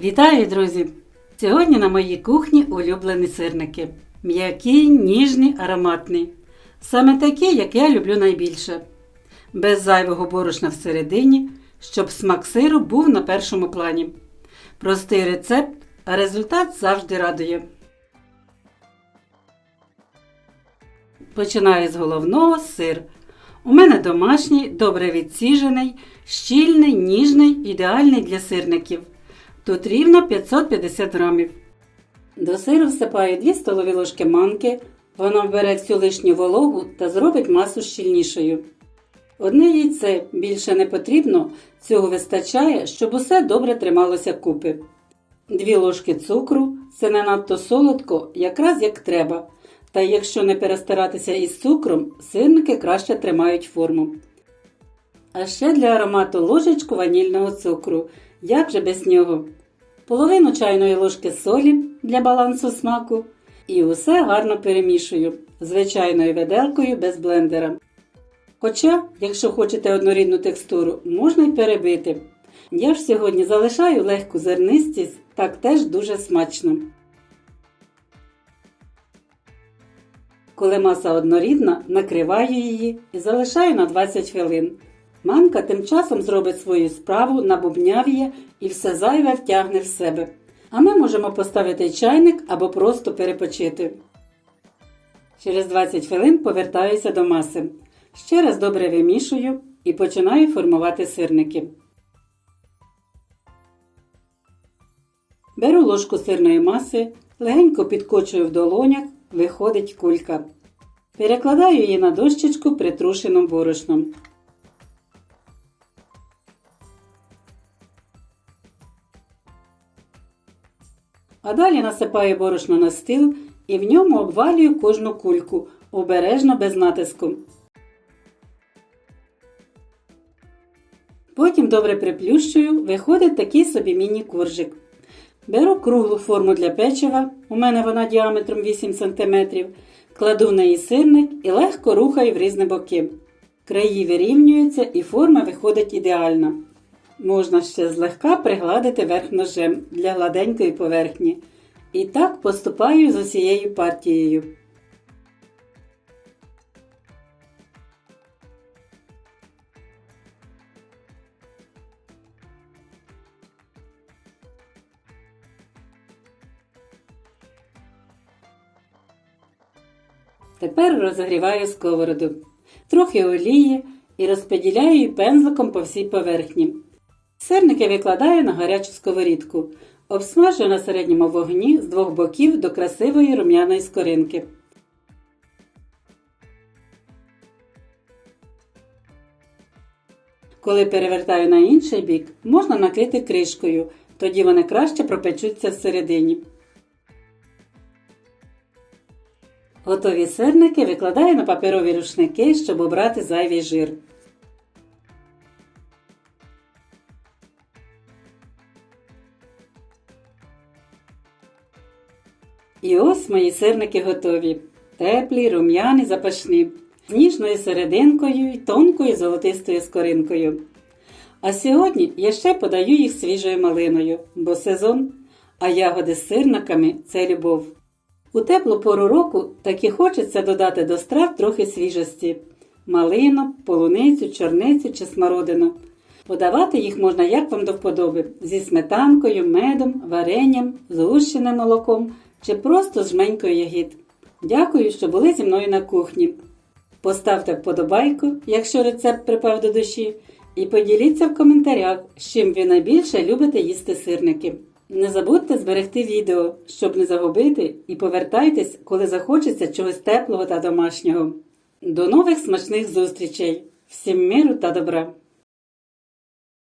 Вітаю, друзі! Сьогодні на моїй кухні улюблені сирники. М'які, ніжні, ароматні. Саме такі, як я люблю найбільше. Без зайвого борошна всередині, щоб смак сиру був на першому плані. Простий рецепт, а результат завжди радує. Починаю з головного сир. У мене домашній, добре відсіжений, щільний, ніжний, ідеальний для сирників. Тут рівно 550 грамів. До сиру всипаю 2 столові ложки манки. Вона вбере всю лишню вологу та зробить масу щільнішою. Одне яйце більше не потрібно, цього вистачає, щоб усе добре трималося купи. Дві ложки цукру це не надто солодко, якраз як треба. Та якщо не перестаратися із цукром, сирники краще тримають форму. А ще для аромату ложечку ванільного цукру. Як же без нього? Половину чайної ложки солі для балансу смаку. І усе гарно перемішую звичайною виделкою без блендера. Хоча, якщо хочете однорідну текстуру, можна й перебити. Я ж сьогодні залишаю легку зернистість, так теж дуже смачно. Коли маса однорідна, накриваю її і залишаю на 20 хвилин. Манка тим часом зробить свою справу, набубнявіє і все зайве втягне в себе. А ми можемо поставити чайник або просто перепочити. Через 20 хвилин повертаюся до маси. Ще раз добре вимішую і починаю формувати сирники. Беру ложку сирної маси, легенько підкочую в долонях, виходить кулька. Перекладаю її на дощечку притрушеним борошном. А далі насипаю борошно на стіл і в ньому обвалюю кожну кульку, обережно без натиску. Потім добре приплющую, виходить такий собі міні-коржик. Беру круглу форму для печива, у мене вона діаметром 8 см, кладу в неї сирник і легко рухаю в різні боки. Краї вирівнюються і форма виходить ідеальна. Можна ще злегка пригладити верх ножем для гладенької поверхні. І так поступаю з усією партією. Тепер розігріваю сковороду, трохи олії і розподіляю пензликом по всій поверхні. Сирники викладаю на гарячу сковорідку, обсмажую на середньому вогні з двох боків до красивої рум'яної скоринки. Коли перевертаю на інший бік, можна накрити кришкою, тоді вони краще пропечуться всередині. Готові сирники викладаю на паперові рушники, щоб обрати зайвий жир. І ось мої сирники готові. Теплі, рум'яні, запашні, з ніжною серединкою і тонкою золотистою скоринкою. А сьогодні я ще подаю їх свіжою малиною, бо сезон, а ягоди з сирниками це любов. У теплу пору року так і хочеться додати до страв трохи свіжості малину, полуницю, чорницю чи смородину. Подавати їх можна як вам до вподоби зі сметанкою, медом, варенням, згущеним молоком чи просто з жменькою ягід. Дякую, що були зі мною на кухні. Поставте вподобайку, якщо рецепт припав до душі, і поділіться в коментарях, з чим ви найбільше любите їсти сирники. Не забудьте зберегти відео, щоб не загубити, і повертайтесь, коли захочеться чогось теплого та домашнього. До нових смачних зустрічей! Всім миру та добра!